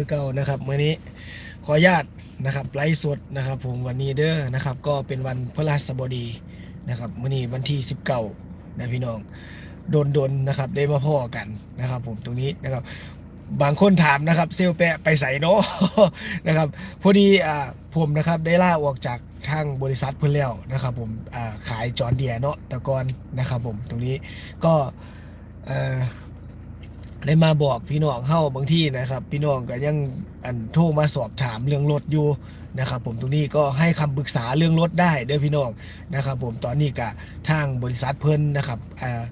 ือเก่านะครับเมื้อนี้ขออนุญาตนะครับไลฟ์สดนะครับ ผมวันนี้เด้อนะครับ ก็เป็นวันพฤหัสบดีนะครับมื้อนี้วันที่ 19นะพี่น้องโดนๆนนะครับได้มาพ่อกันนะครับ ผมตรงนี้นะครับ บางคนถามนะครับ เซลแปะไปใส่เนาะนะครับพอดีอ่าผมนะครับได้ล่าออกจากทางบริษัทเพื่อนแล้วนะครับ ผมอ่าขายจอร์เดียเนาะต่ก่อนนะครับ ผมตรงนี้ก็เอ่อ ได้มาบอกพี่น้องเข้าบางที่นะครับ พี่น้องก็ยังอันโทรมาสอบถามเรื่องรถอยู่นะครับผมตรงนี้ก็ให้คำปรึกษาเรื่องรถได้เด้อพี่น้องนะครับ ผมตอนนี้ก็ทางบริษัทเพิ่นนะครับอ่า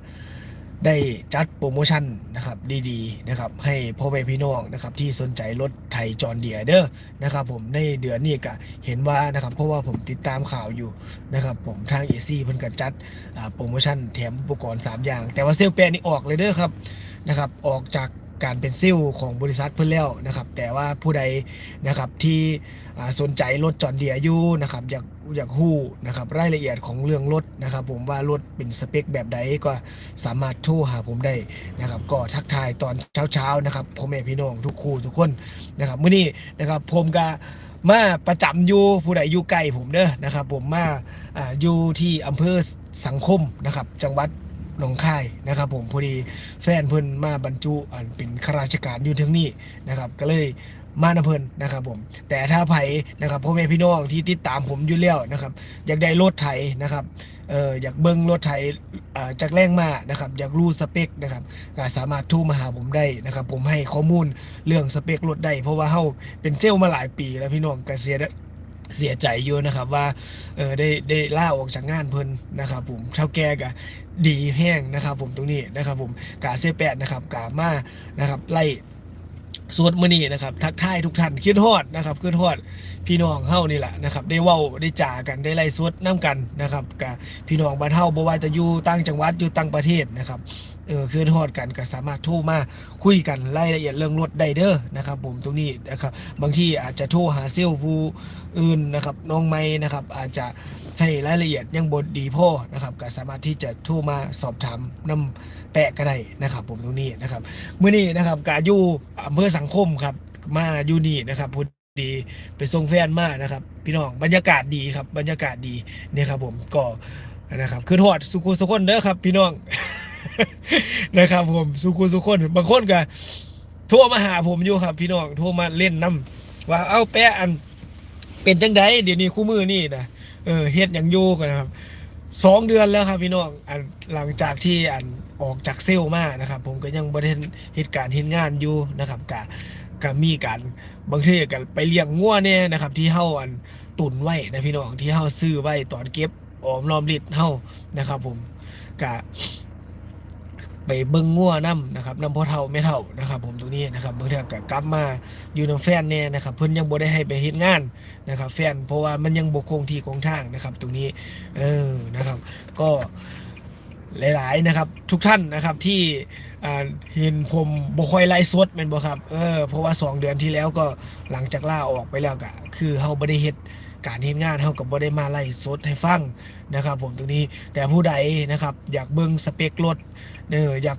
ได้จัดโปรโมชั่นนะครับดีๆนะครับให้พ่อแม่พี่น้องนะครับที่สนใจรถไทยจอนเดียเด้อนะครับผมในเดือนนี้ก็เห็นว่านะครับเพราะว่าผมติดตามข่าวอยู่นะครับผมทางเอซี่เพิ่นก็จัดโปรโมชั่นแถมอุปกรณ์ 3 อย่าง แต่ว่าเซลลแปรนี่ออกเลยเด้อครับนะครับออกจาก การเป็นซิลของบริษัทเพื่อนแล้วนะครับ แต่ว่าผู้ใดนะครับที่สนใจรถจอดเดียอยู่นะครับอยากอยากฮู้นะครับรายละเอียดของเรื่องรถนะครับ ผมว่ารถเป็นสเปคแบบใดก็สามารถโทรหาผมได้นะครับ ก็ทักทายตอนเช้าๆนะครับพ่อพี่น้องทุกคู่ทุกคนนะครับมื้อนี้นะครับผมก็มาประจำอยู่ผู้ใดอยู่ใกล้ผมเด้อนะครับ ผมมาอ่าอยู่ที่อำเภอสังคมนะครับ จังหวัด หนองคายนะครับผมพอดีแฟนเพิ่นมาบรรจุอันเป็นข้าราชการอยู่ทั้งนี้นะครับก็เลยมานะเพิ่นนะครับผมแต่ถ้าไผนะครับพ่อแม่พี่น้องที่ติดตามผมอยู่แล้วนะครับอยากได้รถไถนะครับเอออยากเบิ้งรถไถจากแรงมานะครับอยากรู้สเปคนะครับก็สามารถโทรมาหาผมได้นะครับผมให้ข้อมูลเรื่องสเปครถได้เพราะว่าเฮาเป็นเซลล์มาหลายปีแล้วพี่น้องก็เสียด เสียใจอยู่นะครับว่าเออได้ได้ล่าออกจากงานเพิ่นนะครับผมเท่าแก่ก็ดีแห้งนะครับ ผมตรงนี้นะครับ ผมกาเซแปดนะครับกามานะครับไล่สวดมือนี้นะครับทักทายทุกท่านขึ้นฮอดนะครับขึ้นฮอดพี่น้องเฮานี่แหละนะครับได้เว้าได้จ่ากันได้ไล่สวดน้กันนะครับกับพี่น้องบ้านเฮาบ่ว่าจะอยู่ต่างจังหวัดอยู่ต่างประเทศนะครับ เออขึ้นฮอดกันก็สามารถโทรมาคุยกันรายละเอียดเรื่องรถได้เด้อนะครับ ผมตรงนี้นะครับบางที่อาจจะโทรหาเซลล์ผู้อื่นนะครับน้องไม่นะครับ อาจจะให้รายละเอียดยังบทดีพ่อนะครับก็สามารถที่จะโทรมาสอบถามนำแปะก็ได้นะครับ ผมตรงนี้นะครับเมื้อนี้นะครับกาอยู่อำเภอสังคมครับมาอยู่นี่นะครับพอดีไปส่งแฟนมานะครับ พี่น้องบรรยากาศดีครับ บรรยากาศดีเนี่ยครับผมก็นะครับคือทอดสุขุสุคนเด้อครับ พี่น้อง นะครับ ผมสุขุสุคนบางคนก็โทรมาหาผมอยู่ครับ พี่น้องโทรมาเล่นน้ำว่าเอาแปะอัน เป็นจังไดเดี๋ยวนี้คู่มือนี่นะเออเฮ็ดอย่างอยู่กันนะครับสองเดือนแล้วครับพี่น้องอันหลังจากที่อันออกจากเซลล์มานะครับ ผมก็ยังบ่ได้เหตุการณ์เฮ็ดงานอยู่นะครับกะกะมีการบางทีก็ไปเลี้ยงงัวเนี่ยนะครับ ที่เฮาอันตุนไว้นะพี่น้องที่เฮาซื้อไว้ตอนเก็บออมรอมริดเฮานะครับ ผมกะ ไปเบิ่งงัวน้ำนะครับน้ำพ่อเท่าไม่เท่านะครับผมตรงนี้นะครับเบิ่งเท่ากับกลับมาอยู่น้ำแฟนเนี่ยนะครับเพิ่นยังบ่ได้ให้ไปเฮ็ดงานนะครับแฟนเพราะว่ามันยังบ่คงที่คงทางนะครับตรงนี้เออนะครับก็หลาย ๆ นะครับ ทุกท่านนะครับที่อ่าเห็นผมบ่ค่อยไลฟ์สดแม่นบ่ครับเออเพราะว่า 2 เดือนที่แล้วก็หลังจากลาออกไปแล้วก็คือเฮาบ่ได้เฮ็ดการเฮ็ดงานเฮาก็บ่ได้มาไลฟ์สดให้ฟังนะครับ ผมตรงนี้แต่ผู้ใดนะครับ อยากเบิ่งสเปครถ เอออยาก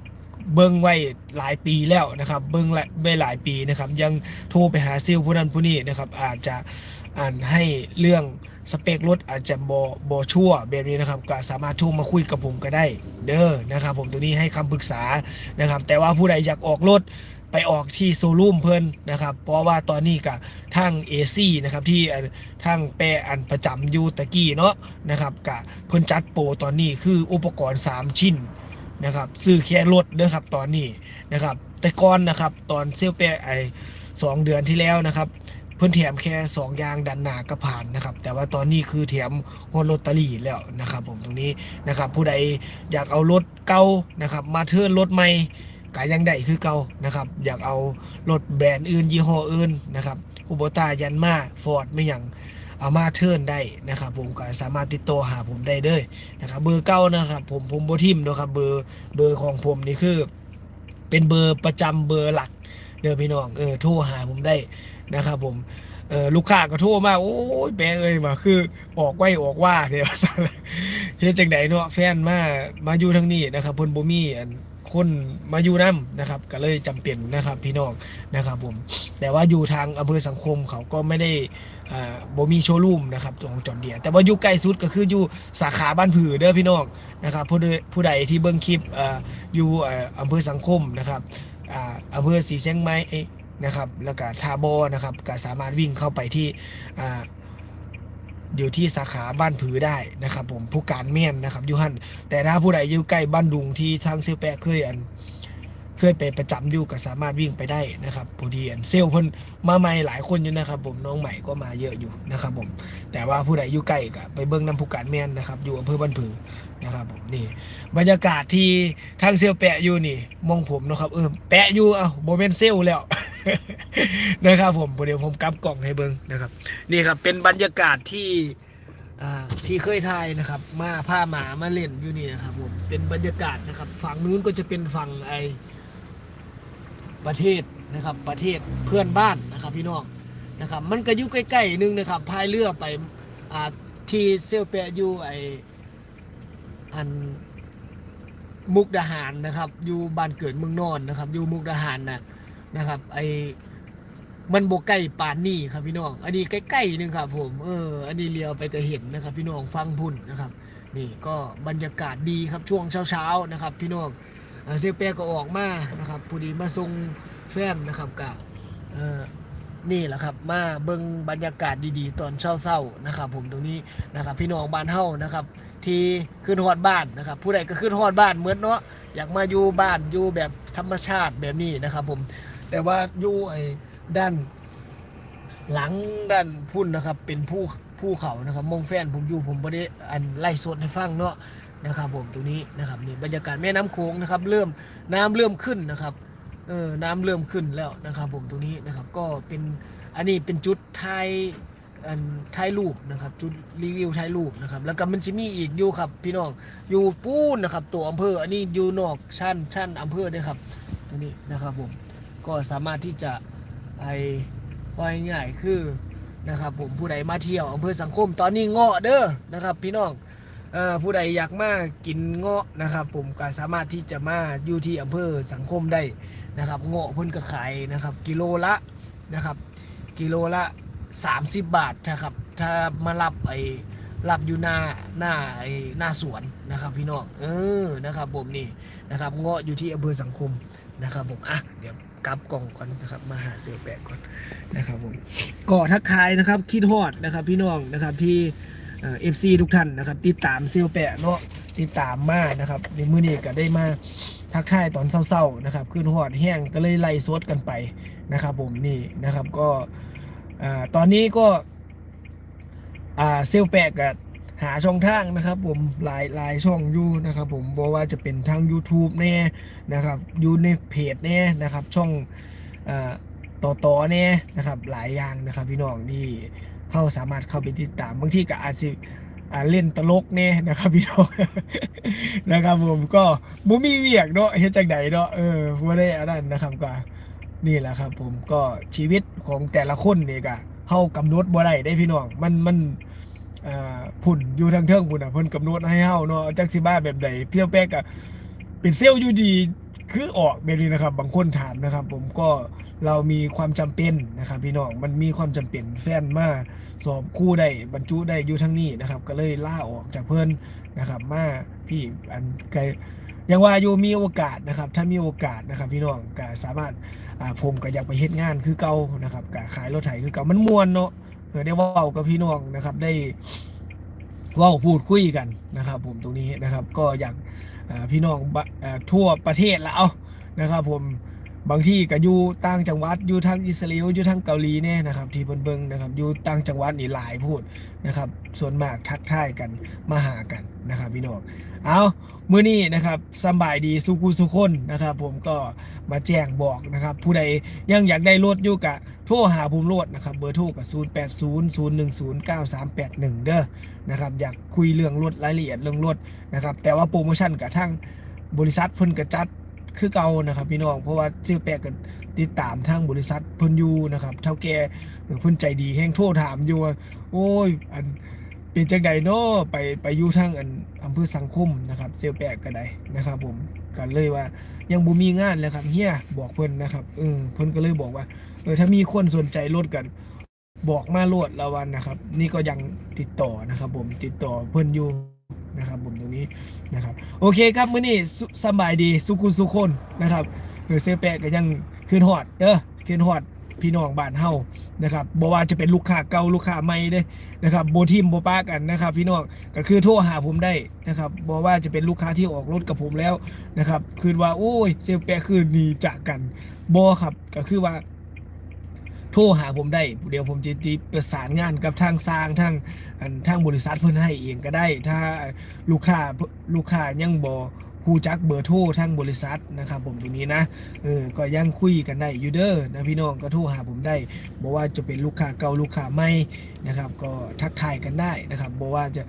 เบิ้งไว้หลายปีแล้วนะครับ เบิ้งไว้หลายปีนะครับ ยังโทรไปหาซิลผู้นั้นผู้นี้นะครับ อาจจะอ่านให้เรื่องสเปครถอาจจะบอบอชั่วแบบนี้นะครับ ก็สามารถโทรมาคุยกับผมก็ได้ เด้อนะครับ ผมตัวนี้ให้คำปรึกษานะครับ แต่ว่าผู้ใดอยากออกรถไปออกที่โซลูมเพิ่นนะครับ เพราะว่าตอนนี้กับทาง AC นะครับที่อันทางแปรอันประจำอยู่ตะกี้เนาะนะครับกับเพิ่นจัดโปรตอนนี้คืออุปกรณ์ 3 ชิ้น นะครับซื้อแค่รถเด้อครับตอนนี้นะครับ แต่ก่อนนะครับตอนเซลเปไอสองเดือนที่แล้วนะครับ เพิ่อนแถมแค่สองยางดันหนากระผ่านนะครับ แต่ว่าตอนนี้คือแถมฮอนลอตเตอรี่แล้วนะครับ ผมตรงนี้นะครับ ผู้ใดอยากเอารถเก่านะครับ มาเทิร์นรถใหม่ก็ยังได้คือเก่านะครับ อยากเอารถแบรนด์อื่นยี่ห้ออื่นนะครับคูโบต้ายันมาฟอร์ดไม่อย่าง เอามาเทิร์นได้นะครับผมก็สามารถติดต่อหาผมได้เลยนะครับเบอร์เก้านะครับผมผมโบทิมนะครับเบอร์เบอร์ของผมนี่คือ เป็นเบอร์ประจำเบอร์หลักเด้อพี่น้องเออโทรหาผมได้นะครับผมเออลูกค้าก็โทรมาโอ้ยแปเอ้ยมาคือ ออกไว้ออกว่าเดี๋ยวสั่นเฮ็ดจังไดเนาะแฟนมามาอยู่ทางนี้นะครับเพิ่นบ่มีอัน คนมาอยู่นํนะครับก็เลยจำเป็นนะครับพี่น้องนะครับผมแต่ว่าอยู่ทางอำเภอสังคมเขาก็ไม่ได้อ่าบ่มีโชว์รูมนะครับตรงจอนเดียแต่ว่าอยู่ใกล้สุดก็คืออยู่สาขาบ้านผือเด้อพี่น้องนะครับผู้ใดผู้ใดที่เบิ่งคลิปออยู่อำเภอสังคมนะครับอ่าอำเภอสีเชียงใหม่นะครับแล้วก็ทาบอนะครับก็สามารถวิ่งเข้าไปที่ อยู่ที่สาขาบ้านผือได้นะครับ ผมผู้การเมียนนะครับยูหันแต่ถ้าผู้ใดอยู่ใกล้บ้านดุงที่ทางเซลแปะเคยอัน เคยไปประจำอยู่ก็สามารถวิ่งไปได้นะครับพอดีอันเซลเพิ่นมาใหม่หลายคนอยู่นะครับ ผมน้องใหม่ก็มาเยอะอยู่นะครับ ผม แต่ว่าผู้ใดอยู่ใกล้ก็ไปเบิ้งน้ำผู้การเมียนนะครับ อยู่อำเภอบ้านผือนะครับผมนี่ บรรยากาศที่ทางเซลแปะอยู่นี่มองผมนะครับเออแปะอยู่เอ้าโบเมนเซลแล้ว นะครับผมเดี๋ยวผมกลับกล่องให้เบิ้งนะครับ นี่ครับเป็นบรรยากาศที่ที่เคยถ่ายนะครับ มาผ้าหมามาเล่นอยู่นี่นะครับผมเป็นบรรยากาศนะครับ ฝั่งนู้นก็จะเป็นฝั่งไอประเทศนะครับ ประเทศเพื่อนบ้านนะครับ พี่น้องนะครับ มันก็อยู่ใกล้ๆนึงนะครับพายเรือไปอที่เซลเปะอยู่ไออันมุกดาหารนะครับ อยู่บ้านเกิดเมืองนอนนะครับ อยู่มุกดาหารนะ นะครับไอมันโบใกล้ปานนี่ครับพี่น้อง อันนี้ใกล้ๆนึงครับผม เออ อันนี้เลียวไปจะเห็นนะครับ พี่น้องฟังพุ่นนะครับ นี่ก็บรรยากาศดีครับช่วงเช้าๆนะครับ พี่น้องเซเปียก็ออกมานะครับพอดีมาส่งแฟนนะครับกับเออนี่แหละครับมาเบิ่งบรรยากาศดีๆ ตอนเช้าๆนะครับ ผมตรงนี้นะครับ พี่น้องบ้านเฮานะครับ ที่ขึ้นฮอดบ้านนะครับ ผู้ใดก็ขึ้นฮอดบ้านเหมือนเนาะอยากมาอยู่บ้านอยู่แบบธรรมชาติแบบนี้นะครับ ผม แต่ว่าอยู่ไอ้ด้านหลังด้านพุ่นนะครับ เป็นผู้ผู้เขานะครับมองแฟนผมอยู่ผมไม่ได้อันไล่สดให้ฟังเนาะนะครับผมตรงนี้นะครับนี่บรรยากาศแม่น้ำโขงนะครับ เริ่มน้ำเริ่มขึ้นนะครับเออน้ำเริ่มขึ้นแล้วนะครับ ผมตรงนี้นะครับ ก็เป็นอันนี้เป็นจุดท้ายอันท้ายรูปนะครับ จุดรีวิวท้ายรูปนะครับ แล้วก็มันจะมีอีกอยู่ครับพี่น้องอยู่ปูนนะครับ ตัวอำเภอ อันนี้อยู่นอกชั้นชั้นอำเภอด้ครับตรงนี้นะครับผม ก็สามารถที่จะไอว่าง่ายๆคือนะครับผมผู้ใดมาเที่ยวอำเภอสังคมตอนนี้เงาะเด้อนะครับ พี่น้องผู้ใดอยากมากินเงาะนะครับ ผมก็สามารถที่จะมาอยู่ที่อำเภอสังคมได้นะครับเงาะเพิ่นก็ขายนะครับ กิโลละนะครับ กิโลละ 30 บาทนะครับ ถ้ามารับไอ้รับอยู่หน้าหน้าไอ้หน้าสวนนะครับ พี่น้องเออนะครับผมนี่นะครับเงาะอยู่ที่อำเภอสังคม นะครับผมอะเดี๋ยวกลับกล่องก่อนนะครับมาหาเซลแปะก่อนนะครับผมก็ทักทายนะครับคิดฮอดนะครับพี่น้องนะครับที่เอฟซีทุกท่านนะครับติดตามเซลแปะเนาะติดตามมานะครับในมือนี้ก็ได้มาทักทายตอนเศร้าๆนะครับขึ้นฮอดแห้งก็เลยไล่สดกันไปนะครับ ผมนี่นะครับก็อตอนนี้ก็เซลแปะกับ หาช่องทางนะครับ ผมหลายหลายช่องอยู่นะครับ ผมบอกว่าจะเป็นทาง YouTube แน่นะครับอยู่ในเพจแน่นะครับ ช่องเอ่อต่อต่อแน่นะครับ หลายอย่างนะครับ พี่น้องที่เราสามารถเข้าไปติดตามบางที่ก็อาจจะเล่นตลกแน่นะครับพี่น้องนะครับผมก็บ่มีเวียกเนาะเฮ็ดจังไดเนาะเออบ่ได้อันนั้นนะครับก็นี่แหละครับ ผมก็ชีวิตของแต่ละคนนี่ก็เฮากำหนดบ่ได้ได้พี่น้องมันมัน อ่าพุ่นอยู่ทางเทิงพุ่นอะเพิ่นกำหนดให้เฮาเนาะจักสิบ้าแบบใดเที่ยวแป๊กอะเป็นเซลล์อยู่ดีคือออกแบบนี้นะครับ บางคนถามนะครับ ผมก็เรามีความจำเป็นนะครับพี่น้องมันมีความจำเป็นแฟนมาสอบคู่ได้บรรจุได้อยู่ทั้งนี้นะครับ ก็เลยล่าออกจากเพิ่นนะครับมาพี่อันไกลยังว่าอยู่มีโอกาสนะครับ ถ้ามีโอกาสนะครับ พี่น้องก็สามารถผมก็อยากไปเฮ็ดงานคือเก่านะครับก็ขายรถไถคือเก่ามันมวนเนาะ เออได้ว่ากับพี่น้องนะครับ ได้เว่าพูดคุยกันนะครับ ผมตรงนี้นะครับ ก็อยากพี่น้องทั่วประเทศแล้วนะครับ ผม บางที่ก็อยู่ต่างจังหวัดอยู่ทางอิสราเอลอยู่ทางเกาหลีเนี่ยนะครับ ที่เบิ่งเบิ่งนะครับอยู่ต่างจังหวัดนี่หลายพูดนะครับ ส่วนมากทักทายกันมาหากันนะครับพี่น้องเอามื้อนี้นะครับสบายดีสุขุสุคนนะครับ ผมก็มาแจ้งบอกนะครับ ผู้ใดยังอยากได้รถอยู่กะโทรหาภูมิรดนะครับ เบอร์โทรกับ0 8 0 0 1 0 9 3 8 1 เด้อนะครับอยากคุยเรื่องรถรายละเอียดเรื่องรถนะครับ แต่ว่าโปรโมชั่นกับทั้งบริษัทเพิ่นกระจัด คือเก่านะครับพี่น้องเพราะว่าชื่อแปลกกันติดตามทางบริษัทเพิ่นอยู่นะครับเท่าแก่เพิ่นใจดีแห้งโทรถามอยู่ว่าโอ้ยอันเป็นจังใดเนาะไปไปอยู่ทางอันอำเภอสังคมนะครับเซลแปลกก็ได้นะครับ ผมก็เลยว่ายังบ่มีงานแล้วครับเฮียบอกเพิ่นนะครับเออเพิ่นก็เลยบอกว่าเออถ้ามีคนสนใจรถกันบอกมาโลดละวันนะครับ นี่ก็ยังติดต่อนะครับ ผมติดต่อเพิ่นอยู่ นะครับผมตรงนี้นะครับ โอเคครับมื้อนี้สบายดีสุขุสุคนนะครับเออเซแปะก็ยังคืนฮอดเด้อคืนฮอดพี่น้องบ้านเฮานะครับบ่ว่าจะเป็นลูกค้าเก่าลูกค้าใหม่เด้นะครับโบทิมโบ่ปากันนะครับ พี่น้องก็คือโทรหาผมได้นะครับบ่ว่าจะเป็นลูกค้าที่ออกรถกับผมแล้วนะครับ คือว่าโอ้ยเซลแปะคือหนีจากกันบ่ครับก็คือว่า โทรหาผมได้ เดี๋ยวผมจะติประสานงานกับทางสร้างทางอันทางบริษัทเพิ่นให้เองก็ได้ ถ้าลูกค้าลูกค้ายังบ่ฮู้จักเบอร์โทรทางบริษัทนะครับผมตรงนี้นะเออก็ยังคุยกันได้ยูเด้อนะพี่น้องก็โทรหาผมได้บอกว่าจะเป็นลูกค้าเก่าลูกค้าใหม่นะครับก็ทักทายกันได้นะครับบอกว่าจะ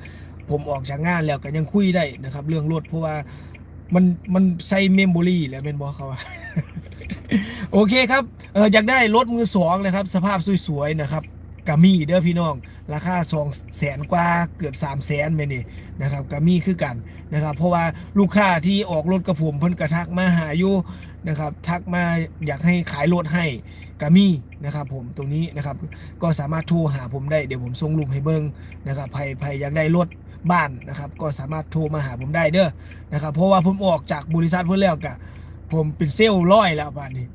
ผมออกจากงานแล้วก็ยังคุยได้นะครับ เรื่องรถเพราะว่ามันมันใส่เมมโมรีแล้วเป็นบอกเขาว่า โอเคครับเอออยากได้รถมือสองนะครับ สภาพสวยๆนะครับกามี่เด้อพี่น้อง ราคา2 0 0แสนกว่าเกือบ3 0 0แสนไปนี่นะครับกามี่คือกันนะครับ เพราะว่าลูกค้าที่ออกรถกับผมเพิ่นกระทักมาหาอยู่นะครับ ทักมาอยากให้ขายรถให้กามี่นะครับ ผมตรงนี้นะครับ ก็สามารถโทรหาผมได้เดี๋ยวผมส่งรูปให้เบิ้งนะครับใครใครอยากได้รถบ้านนะครับ ก็สามารถโทรมาหาผมได้เด้อนะครับ เพราะว่าผมออกจากบริษัทเพิ่นแล้วกะ ผมเป็นเซลล์ร้อยแล้วบ้านนี้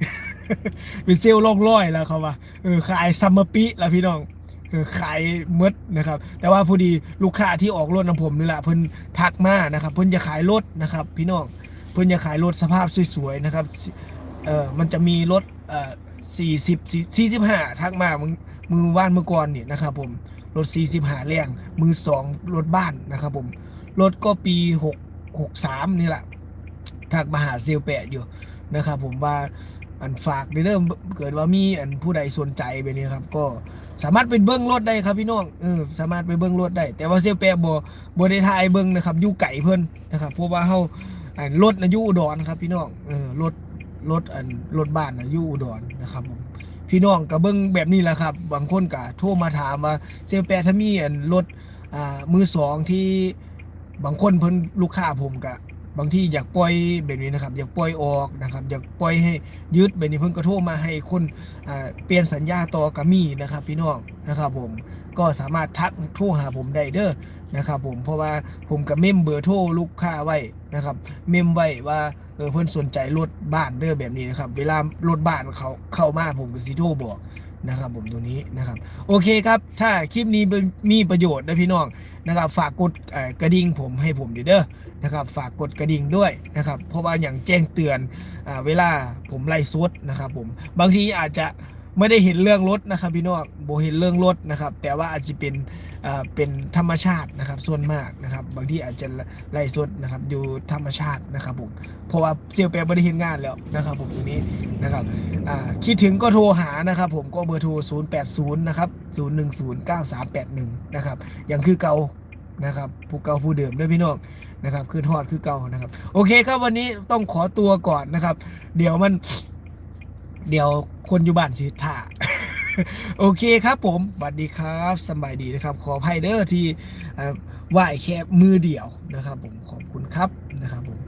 เป็นเซลล์โลกร้อยแล้วเขาว่าเออขายซัมเมอร์ปีแล้วพี่น้องเออขายมดนะครับ แต่ว่าพอดีลูกค้าที่ออกรถนำผมนี่แหละเพิ่นทักมานะครับ เพิ่นจะขายรถนะครับ พี่น้องเพิ่นจะขายรถสภาพสวยๆนะครับเออมันจะมีรถเอ่อสี่สิบสี่สิบห้าทักมามือมือว่านเมื่อก่อนนี่นะครับ ผมรถสี่สิบห้าแรงมือสองรถบ้านนะครับ ผมรถก็ปีหกหกสามนี่แหละ ทักมาหาเซลแปะอยู่นะครับผมว่าอันฝากในเริ่มเกิดว่ามีอันผู้ใดสนใจไปนี้ครับ ก็สามารถไปเบิ้งรถได้ครับพี่น้องเออสามารถไปเบิ้งรถได้ แต่ว่าเซลแปะบ่บ่ได้ทายเบิ้งนะครับยู่ไก่เพิ่นนะครับเพราะว่าเฮาอันรถนะยู่อุดรครับพี่น้องเออรถรถอันรถบ้านนะยู่อุดรนะครับผมพี่น้องก็เบิ้งแบบนี้แหละครับ บางคนก็โทรมาถามว่าเซลแปะถ้ามีอันรถอ่ามือสองที่บางคนเพิ่นลูกค้าผมก็ บางที่อยากปล่อยแบบนี้นะครับ อยากปล่อยออกนะครับ อยากปล่อยให้ยึดแบบนี้เพิ่นก็โทรมาให้คนเปลี่ยนสัญญาต่อกามีนะครับ พี่น้องนะครับ ผมก็สามารถทักโทรหาผมได้เด้อนะครับ ผมเพราะว่าผมกับเมมเบอร์โทรลูกค้าไว้นะครับ เมมไว้ว่าเออเพิ่นสนใจรถบ้านเด้อแบบนี้นะครับ เวลารถบ้านเขาเข้ามาผมก็สิโทรบอก นะครับผมตัวนี้นะครับ โอเคครับ ถ้าคลิปนี้มีประโยชน์นะพี่น้องนะครับ ฝากกดกระดิ่งผมให้ผมดีเด้อนะครับ ฝากกดกระดิ่งด้วยนะครับ เพราะว่าอย่างแจ้งเตือนอเวลาผมไล่ซดนะครับผมบางทีอาจจะ ไม่ได้เห็นเรื่องรถนะครับพี่น้องโบเห็นเรื่องรถนะครับ แต่ว่าอาจจะเป็นเป็นธรรมชาตินะครับ ส่วนมากนะครับ บางที่อาจจะไล่ซดนะครับอยู่ธรรมชาตินะครับผมเพราะว่าเซียวแปรไม่ได้เห็นงานแล้วนะครับผมตรงนี้นะครับคิดถึงก็โทรหานะครับ ผมก็เบอร์โทร 080 นะครับ 010 9381 นะครับอย่างคือเก่านะครับผู้เก่าผู้เดิมด้วยพี่น้องนะครับคือทอดคือเก่านะครับ โอเคครับวันนี้ต้องขอตัวก่อนนะครับ เดี๋ยวมัน เดี๋ยวคนอยู่บ้านสิท่าโอเคครับผมสวัสดีครับสบายดีนะครับ ขออภัยเด้อที่เอ่อไหวแค่มือเดียวนะครับ ผมขอบคุณครับนะครับผม